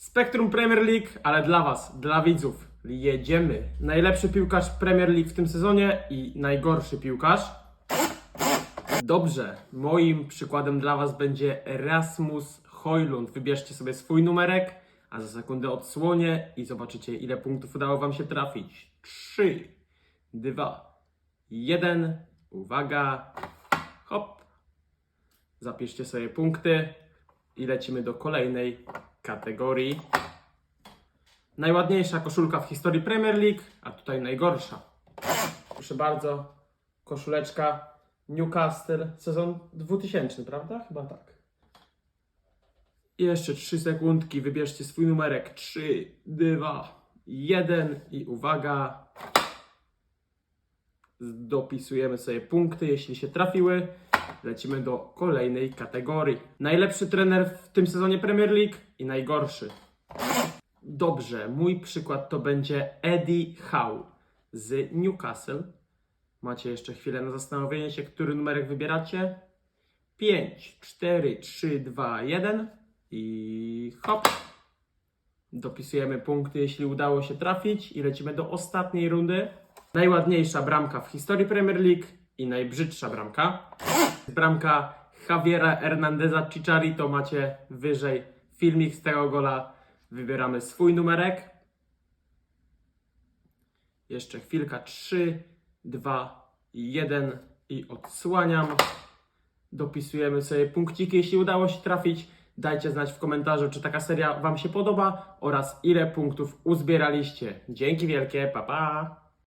Spektrum Premier League, ale dla Was, dla widzów. Jedziemy. Najlepszy piłkarz Premier League w tym sezonie i najgorszy piłkarz. Dobrze, moim przykładem dla Was będzie Rasmus Hojlund. Wybierzcie sobie swój numerek, a za sekundę odsłonię i zobaczycie, ile punktów udało Wam się trafić. 3, 2, 1. Uwaga. Hop. Zapiszcie sobie punkty i lecimy do kolejnej kategorii. Najładniejsza koszulka w historii Premier League, a tutaj najgorsza. Proszę bardzo, koszuleczka Newcastle, sezon 2000, prawda? Chyba tak. Jeszcze 3 sekundki, wybierzcie swój numerek. 3, 2, 1 i uwaga. Dopisujemy sobie punkty, jeśli się trafiły. Lecimy do kolejnej kategorii. Najlepszy trener w tym sezonie Premier League i najgorszy. Dobrze, mój przykład to będzie Eddie Howe z Newcastle. Macie jeszcze chwilę na zastanowienie się, który numerek wybieracie. 5, 4, 3, 2, 1 i hop. Dopisujemy punkty, jeśli udało się trafić i lecimy do ostatniej rundy. Najładniejsza bramka w historii Premier League i najbrzydsza bramka. Bramka Javiera Hernandeza Chicharito macie wyżej filmik z tego gola. Wybieramy swój numerek. Jeszcze chwilka. 3, 2, 1 i odsłaniam. Dopisujemy sobie punkciki. Jeśli udało się trafić, dajcie znać w komentarzu, czy taka seria Wam się podoba oraz ile punktów uzbieraliście. Dzięki wielkie, pa pa!